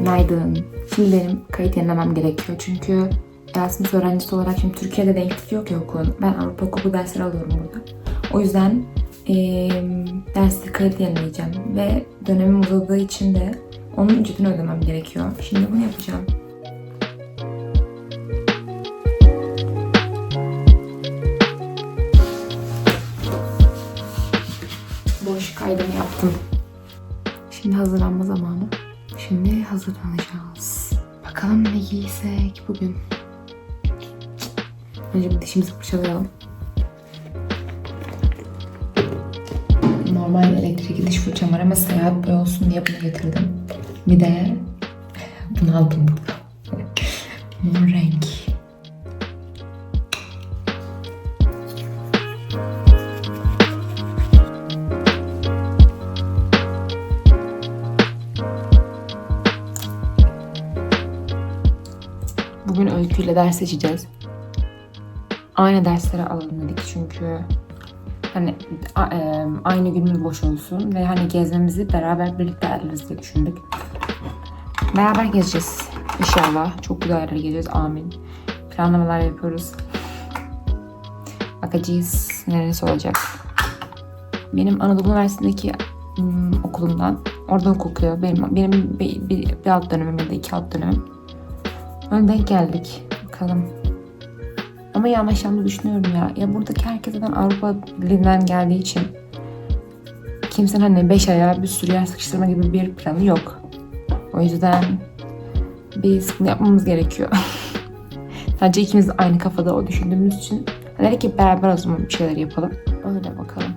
Günaydın. Şimdi benim kayıt yenilemem gerekiyor. Çünkü Erasmus öğrencisi olarak şimdi Türkiye'de denklik yok ya okulun. Ben Avrupa hukuku dersleri alıyorum burada. O yüzden eee derste kayıt yenileyeceğim. Ve dönemim uzadığı için de onun ücretini ödemem gerekiyor. Şimdi bunu yapacağım. Boş kaydımı yaptım. Şimdi hazırlanma zamanı. Şimdi hazırlanacağız. Bakalım ne giysek bugün. Önce bir dişimizi fırçalayalım. Normal elektrikli diş fırçam var ama seyahat boyu olsun diye bunu getirdim. Bir de bunu aldım burada. Mor renk. Bugün öyküyle ders seçeceğiz. Aynı dersleri alalım dedik çünkü hani e, aynı günümüz boş olsun ve hani gezmemizi beraber birlikte ayarlarız diye düşündük. Beraber gezeceğiz inşallah. Çok güzel yerlere gezeceğiz. Amin. Planlamalar yapıyoruz. Bakacağız neresi olacak. Benim Anadolu Üniversitesi'ndeki hmm, okulumdan orada hukuk okuyor. Benim, benim bir, bir, bir alt dönemim ya da iki alt dönemim. Öyle denk geldik. Bakalım. Ama iyi anlaşacağımı düşünüyorum ya. Ya buradaki herkes zaten Avrupa Birliği'nden geldiği için kimsenin hani beş aya bir sürü yer sıkıştırma gibi bir planı yok. O yüzden biz bunu yapmamız gerekiyor. Sadece ikimiz aynı kafada o düşündüğümüz için dedik ki beraber o zaman bir şeyler yapalım. Öyle bakalım.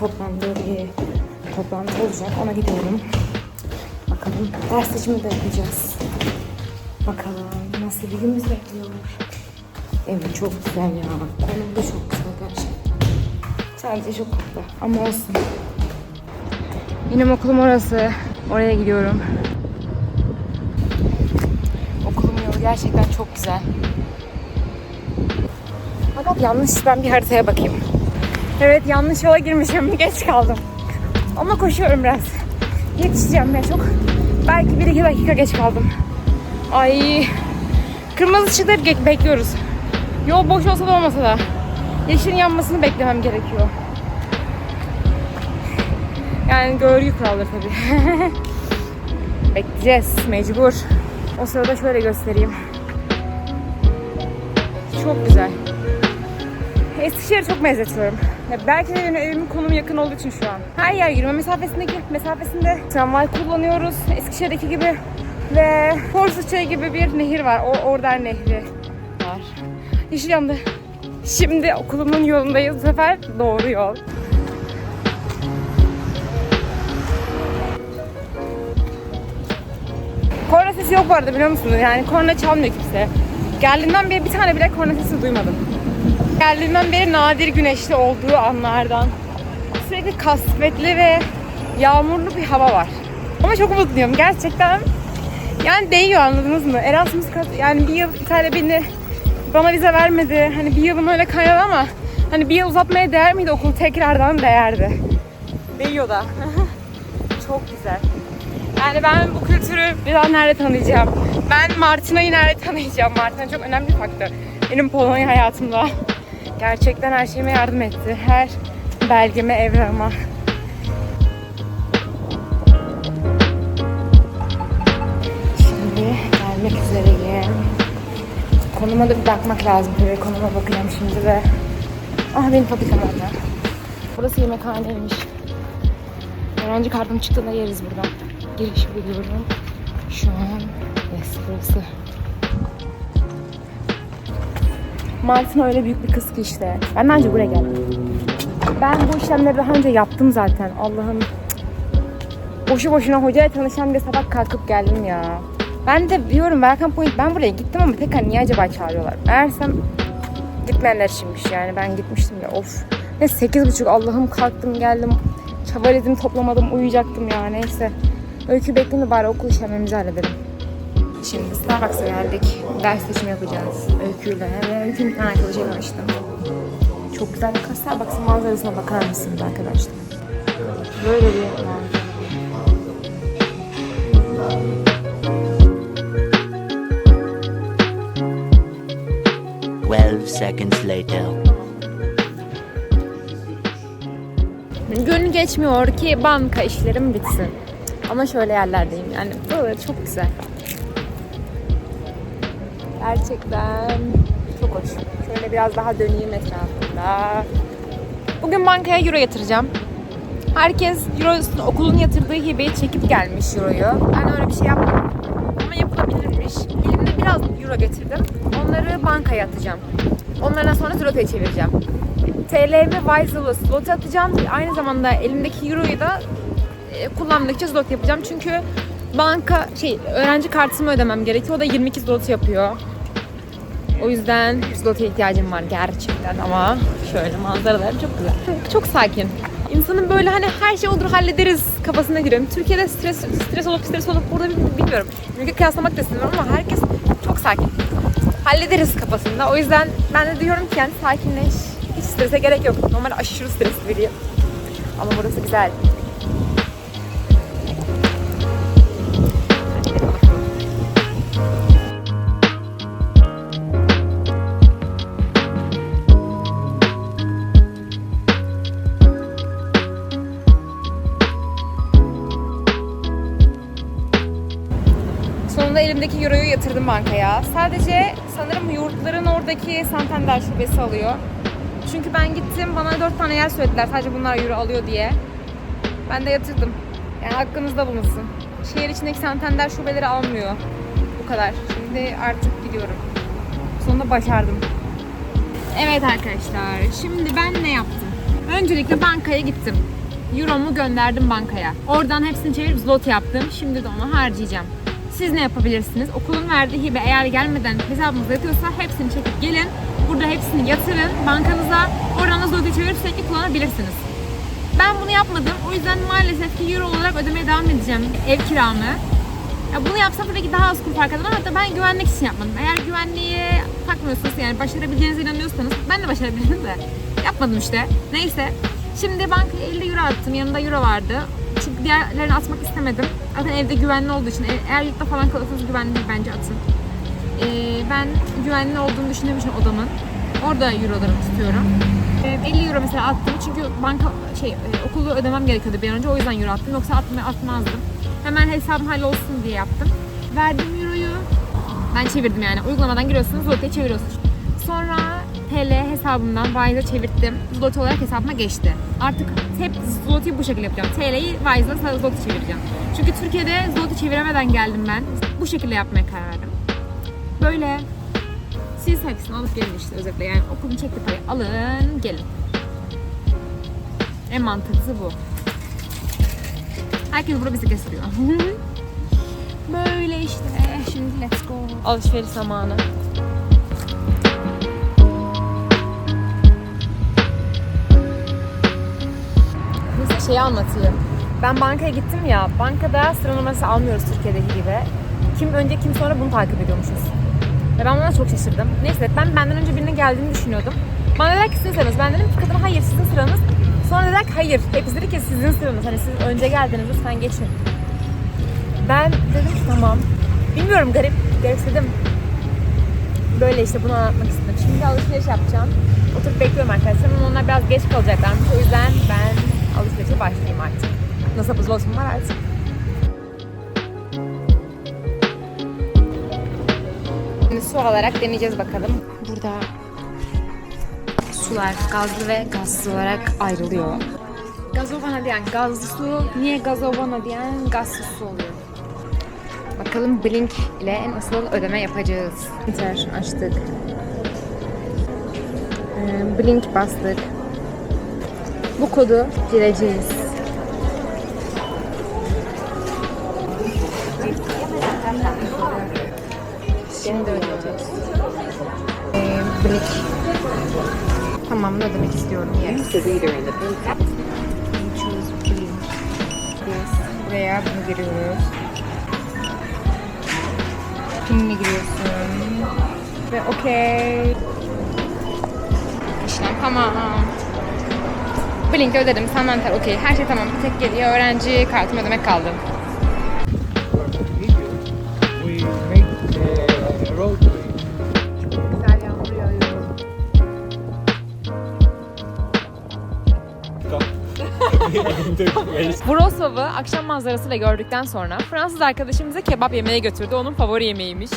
Toplandığı bir toplantı olacak. Ona gidiyorum. Bakalım ders seçimi de yapacağız. Bakalım nasıl bir gün bizi bekliyor. Evet çok güzel ya. Konum da çok güzel gerçekten. Sadece çok tatlı ama olsun. Benim okulum orası. Oraya gidiyorum. Okulumun yolu gerçekten çok güzel. Fakat yanlış ben bir haritaya bakayım. Evet yanlış yola girmişim. Geç kaldım. Ama koşuyorum biraz. Yetişeceğim ya çok. Belki 1-2 dakika geç kaldım. Ay. Kırmızı ışıkta hep bekliyoruz. Yol boş olsa da olmasa da. Yeşilin yanmasını beklemem gerekiyor. Yani görgü kuralları tabii. Bekleyeceğiz mecbur. O sırada şöyle göstereyim. Çok güzel. Eskişehir'i çok benzetiyorum. Ya belki de benim evimin konumu yakın olduğu için şu an. Her yer yürüme mesafesindeki mesafesinde tramvay kullanıyoruz. Eskişehir'deki gibi ve Porsu Çayı gibi bir nehir var. O Order Nehri var. Yeşil yandı. Şimdi okulumun yolundayız. Bu sefer doğru yol. Korna sesi yok bu arada biliyor musunuz? Yani korna çalmıyor kimse. Geldiğimden beri bir tane bile korna sesi duymadım. Geldiğimden beri nadir güneşli olduğu anlardan sürekli kasvetli ve yağmurlu bir hava var. Ama çok mutluyum gerçekten. Yani değiyor anladınız mı? Erasmus yani bir yıl İtalya beni bana vize vermedi. Hani bir yılım öyle kaynadı ama hani bir yıl uzatmaya değer miydi okul tekrardan değerdi. Değiyor da. çok güzel. Yani ben bu kültürü bir daha nerede tanıyacağım? Ben Martina'yı nerede tanıyacağım? Martina çok önemli bir faktör. Benim Polonya hayatımda. Gerçekten her şeyime yardım etti. Her belgeme, evrama. Şimdi gelmek üzereyim. Konuma da bir bakmak lazım. Tabii konuma bakacağım şimdi ve... Ah benim fabrikam orada. Burası yemekhaneymiş. Öğrenci kartım çıktığında yeriz buradan. Giriş biliyorum. Şu an yes, burası. Mantın öyle büyük bir kız işte. Ben bence buraya geldim. Ben bu işlemleri daha önce yaptım zaten. Allah'ım. Boşu boşuna hocayla tanışan bir sabah kalkıp geldim ya. Ben de diyorum Welcome Point ben buraya gittim ama tekrar niye acaba çağırıyorlar? Meğersem gitmeyenler içinmiş yani ben gitmiştim ya of. Ne sekiz buçuk Allah'ım kalktım geldim. Çabarizmi toplamadım uyuyacaktım ya neyse. Öykü bekleyeyim de bari okul işlememizi halledelim. Şimdi Starbucks'a geldik. Ders seçimi yapacağız Öykü'yle. Ve Öykü'nün arkadaşıyla tanıştım. Çok güzel bir Starbucks'ın manzarasına bakar mısınız arkadaşlar? Böyle bir manzara. Twelve seconds later. Gün geçmiyor ki banka işlerim bitsin. Ama şöyle yerlerdeyim yani böyle çok güzel. Gerçekten çok hoş. Şöyle biraz daha döneyim etrafında. Bugün bankaya euro yatıracağım. Herkes euro okulun yatırdığı hibeyi çekip gelmiş euroyu. Ben öyle bir şey yapmadım. Ama yapılabilirmiş. Elimde biraz euro getirdim. Onları bankaya atacağım. Onlardan sonra zlotaya çevireceğim. TL ve Wise'lı slot atacağım. Aynı zamanda elimdeki euroyu da e, kullandıkça slot yapacağım. Çünkü banka şey öğrenci kartımı ödemem gerekiyor. O da 22 slot yapıyor. O yüzden slota ihtiyacım var gerçekten ama şöyle manzaralar çok güzel. Çok, sakin. İnsanın böyle hani her şey olur hallederiz kafasına giriyorum. Türkiye'de stres stres olup stres olup burada bil- bilmiyorum. Ülke kıyaslamak da istemiyorum ama herkes çok sakin. Hallederiz kafasında. O yüzden ben de diyorum ki yani sakinleş. Hiç strese gerek yok. Normal aşırı stresli biriyim. Ama burası güzel. Yatırdım bankaya. Sadece sanırım yurtların oradaki Santander şubesi alıyor. Çünkü ben gittim bana dört tane yer söylediler sadece bunlar euro alıyor diye. Ben de yatırdım. Yani hakkınızda bulunsun. Şehir içindeki Santander şubeleri almıyor. Bu kadar. Şimdi artık gidiyorum. Sonunda başardım. Evet arkadaşlar. Şimdi ben ne yaptım? Öncelikle bankaya gittim. Euro'mu gönderdim bankaya. Oradan hepsini çevirip zlot yaptım. Şimdi de onu harcayacağım. Siz ne yapabilirsiniz? Okulun verdiği hibe eğer gelmeden hesabınıza yatıyorsa hepsini çekip gelin. Burada hepsini yatırın bankanıza. Oradan da zlotu çevirip sürekli kullanabilirsiniz. Ben bunu yapmadım. O yüzden maalesef ki euro olarak ödemeye devam edeceğim ev kiramı. Ya bunu yapsam tabii ki daha az kur fark eder ama hatta ben güvenlik için yapmadım. Eğer güvenliğe takmıyorsanız yani başarabileceğinize inanıyorsanız ben de başarabilirim de yapmadım işte. Neyse. Şimdi bankaya 50 euro attım. Yanında euro vardı. Çünkü diğerlerini atmak istemedim. Zaten evde güvenli olduğu için eğer yurtta falan kalırsanız güvenli değil bence atın. Ee, ben güvenli olduğunu düşündüğüm için odamın. Orada eurolarımı tutuyorum. Ee, 50 euro mesela attım çünkü banka şey e, okulu ödemem gerekiyordu bir an önce o yüzden euro attım. Yoksa atmaya atmazdım. Hemen hesabım hallolsun diye yaptım. Verdim euroyu. Ben çevirdim yani. Uygulamadan giriyorsunuz, zlotya çeviriyorsunuz. Sonra TL hesabımdan Wise'a çevirdim. Zloty olarak hesabıma geçti. Artık hep Zloty'yi bu şekilde yapacağım. TL'yi Wise'la Zloty çevireceğim. Çünkü Türkiye'de Zloty çeviremeden geldim ben. Bu şekilde yapmaya karar verdim. Böyle siz hepsini alıp gelin işte özetle. Yani okulun çektiği parayı alın gelin. En mantıklısı bu. Herkes burada bizi kesiyor. Böyle işte. Şimdi let's go. Alışveriş zamanı. Şeyi anlatayım. Ben bankaya gittim ya, bankada sıra numarası almıyoruz Türkiye'deki gibi. Kim önce kim sonra bunu takip ediyormuşuz. Ve ben buna çok şaşırdım. Neyse ben benden önce birinin geldiğini düşünüyordum. Bana dediler ki sizin sıranız. Ben dedim ki kadına hayır sizin sıranız. Sonra dediler ki hayır. Hepsi dedi ki sizin sıranız. Hani siz önce geldiniz lütfen geçin. Ben dedim ki tamam. Bilmiyorum garip, garipsedim. Böyle işte bunu anlatmak istedim. Şimdi alışveriş yapacağım. Oturup bekliyorum arkadaşlar ama onlar biraz geç kalacaklarmış. O yüzden ben alışverişe başlayayım artık. Nasıl buzlu var artık. Şimdi su alarak deneyeceğiz bakalım. Burada sular gazlı ve gazsız olarak ayrılıyor. Gazovana diyen gazlı su, niye gazovana diyen gazsız su oluyor. Bakalım Blink ile nasıl ödeme yapacağız. Enter açtık. Ee, Blink bastık. Bu kodu gireceğiz. Şimdi ödeyeceğiz. Ee, Blink. Tamam ne ödemek istiyorum. Yes. Buraya bunu giriyoruz. Pinini giriyorsun. Ve okey. İşlem tamam. Blink ödedim. Sanmanter okey. Her şey tamam. Bir tek geriye öğrenci kartımı ödemek kaldı. yağıyor. Wrocław'ı akşam manzarasıyla gördükten sonra Fransız arkadaşımıza kebap yemeye götürdü. Onun favori yemeğiymiş.